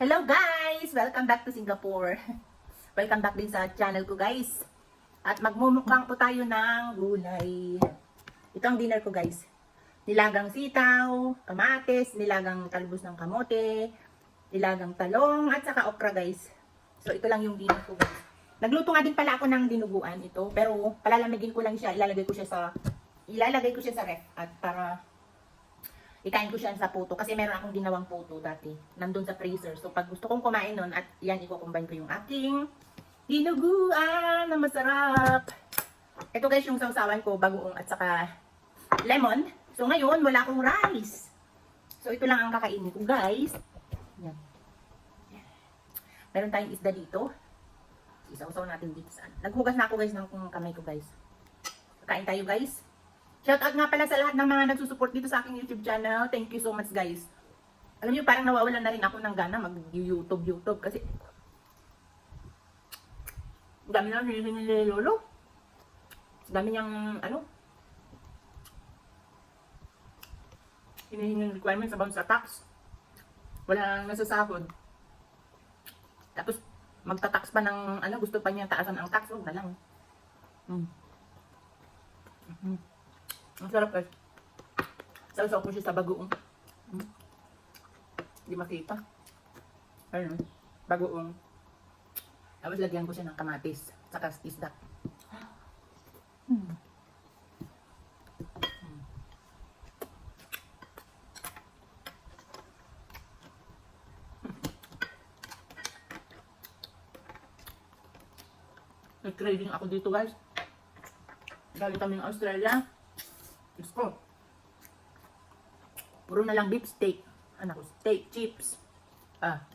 Hello guys! Welcome back to Singapore. Welcome back din sa channel ko guys. At magmumukbang po tayo ng gulay. Ito ang dinner ko guys. Nilagang sitaw, kamatis, nilagang talbos ng kamote, nilagang talong, at saka okra guys. So ito lang yung dinner ko guys. Nagluto nga din pala ako ng dinuguan ito, pero palalamigin ko lang siya, ilalagay ko siya sa ilalagay ko siya sa ref at para ikain ko siya sa puto kasi meron akong ginawang puto dati nandun sa freezer. So pag gusto kong kumain nun at yan iko-combine ko yung aking dinuguan na masarap. Ito guys yung sausawan ko, bagoong at saka lemon. So ngayon wala akong rice. So ito lang ang kakainin ko guys. Yan. Meron tayong isda dito. Isaw-saw natin dito saan. Naghugas na ako guys ng kamay ko guys. Kain tayo guys. Shout out nga pala sa lahat ng mga nagsusupport dito sa aking YouTube channel. Thank you so much guys. Alam niyo parang nawawalan na rin ako ng gana mag-YouTube YouTube kasi dami na hinihingi ni Lolo. Dami niyang ano hinihingi requirements about sa tax. Wala nang nasasahod. Tapos magta-tax pa ng ano gusto pa niya taasan ang tax. Huwag na lang. Hmm. Mhm. Ang sarap guys. Sausaw ko siya sa bagoong. Mm. Hindi makita. Ayun. Bagoong. Tapos lagyan ko siya ng kamatis. Saka isda. Mm. Mm. Nag-trading ako dito guys. Galing kami ng Australia. Diyos ko. Puro na lang beef steak. Ano ko, steak chips. Ah.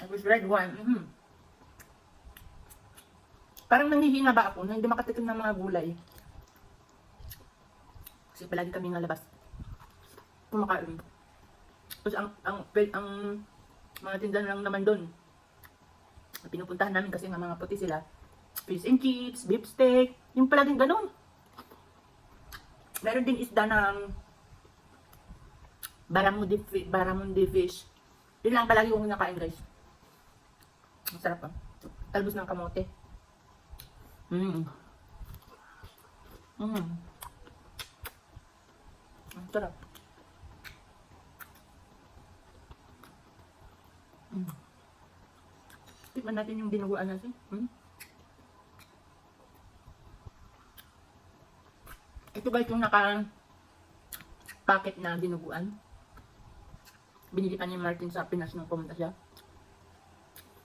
Tapos red wine. Mhm. Parang nanghihina ba ako na hindi makatikim ng mga gulay. Kasi palagi kami nalabas. Kumakain. Tapos ang, ang, ang, mga tindahan lang naman doon. Pinupuntahan namin kasi nga mga puti sila fish and chips, beef steak, yung pala din ganun. Meron din isda ng baramundi, baramundi fish. Yun lang palagi kong nakain guys. Masarap ah. Talbos ng kamote. Mm. Mm. Ang sarap. Mm. Tikman natin yung dinuguan natin. Mm. Ito guys yung naka packet na dinuguan. Binili pa ni Martin sa Pinas nung pumunta siya.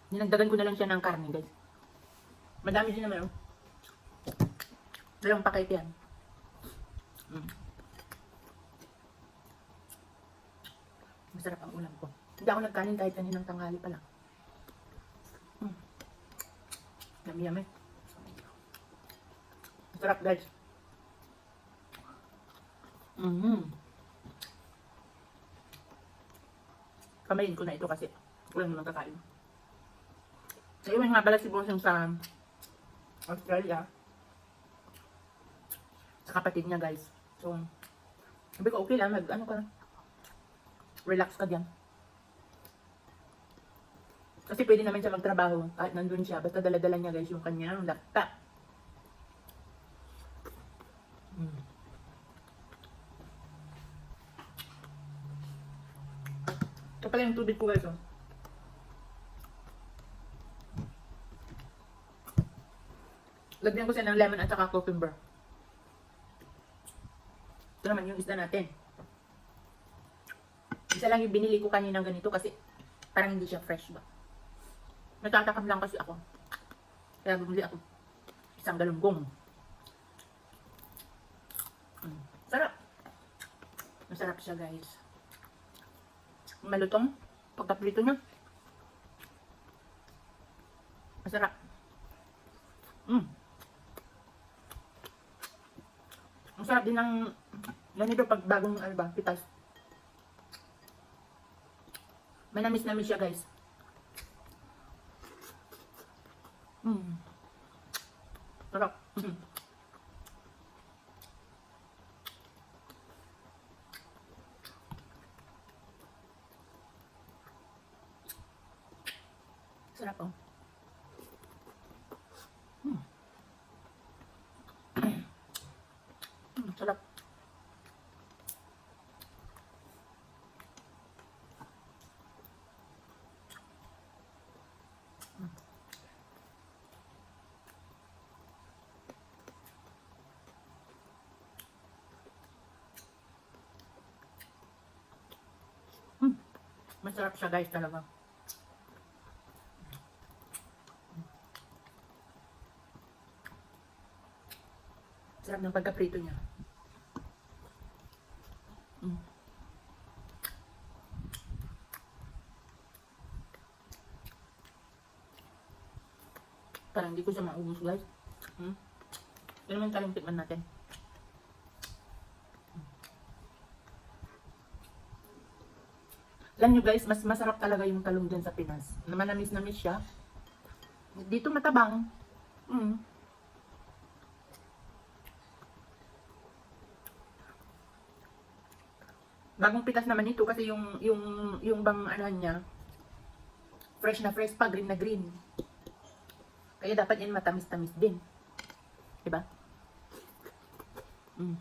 Ninagdagan ko na lang siya ng karne guys. Madami din naman oh. Dalawang packet yan. Mm. Masarap ang ulam ko. Hindi ako nagkanin kahit kaninang tanghali pa lang. Mm. Yummy yummy. Masarap guys. Mm-hmm. Kamayin ko na ito kasi walang naman kakain. So, iwan nga pala si Bossing sa Australia. Sa kapatid niya, guys. So, sabi ko, okay lang, mag, ano ka, relax ka diyan. Kasi pwede naman siya magtrabaho kahit nandun siya. Basta dala-dala niya, guys, yung kanyang laptop. Mm. Ito pala yung tubig ko guys. Oh. Lagyan ko siya ng lemon at saka cucumber. Ito naman yung isda natin. Isa lang yung binili ko kanina ganito kasi parang hindi siya fresh ba. Natatakam lang kasi ako. Kaya bumili ako. Isang galunggong. Mm. Sarap. Masarap siya guys malutong pagkaprito niya. Masarap. Mm. Ang sarap din ng ganito pag bagong ano ba, pitas. Manamis-namis siya guys. Mm. Sarap. Mm. Sarap oh. Mm, sarap. Mm. Masarap siya guys talaga. Sarap ng pagkaprito niya. Mm. Parang hindi ko siya maubos guys. Hmm? Yan naman talang tikman natin. Alam nyo guys, mas masarap talaga yung talong dyan sa Pinas. Na Manamis-namis siya. Dito matabang. Mm. Bagong pitas naman ito kasi yung yung yung bang ano niya fresh na fresh pa, green na green. Kaya dapat yan matamis-tamis din. 'Di ba? Mm.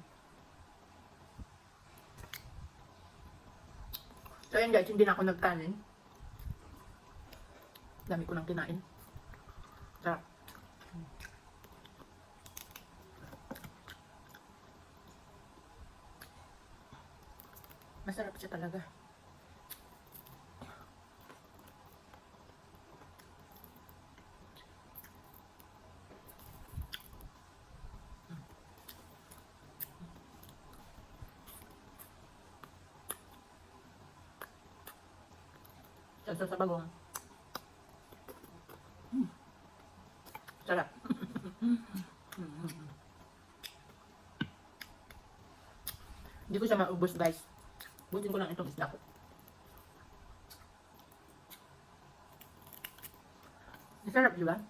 So ayan guys, hindi na ako nagkanin. Dami ko nang kinain. Sarap. Masarap siya talaga. Sa sa bagong. Mm. Sarap. Hindi ko siya maubos guys. Butin ko lang itong isda ko. Masarap, di ba?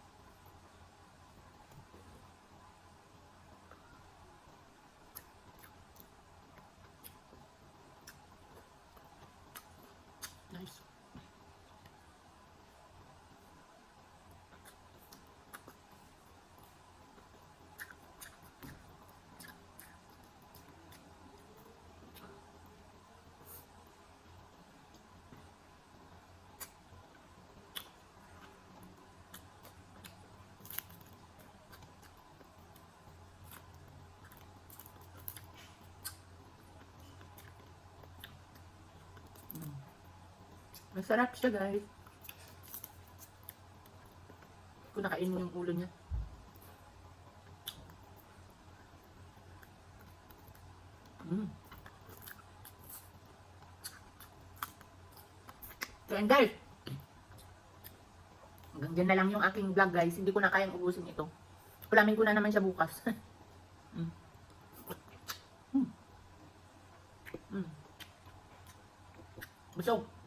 Masarap siya guys. Kung nakain yung ulo niya. Mm. So and guys, hanggang dyan na lang yung aking vlog guys. Hindi ko na kayang ubusin ito. Ulamin ko na naman siya bukas. mm. Mm. Mm. Busog.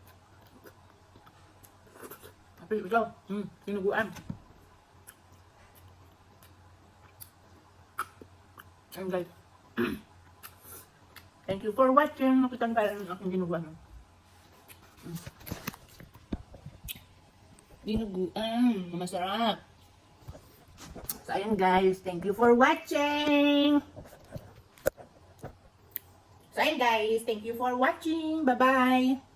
Tapi ito, hmm, sinuguan. And guys, thank you for watching. Nakita tayo ng aking dinuguan. Hmm. Dinuguan, masarap. So, ayun guys, thank you for watching. So, ayun guys, thank you for watching. Bye-bye.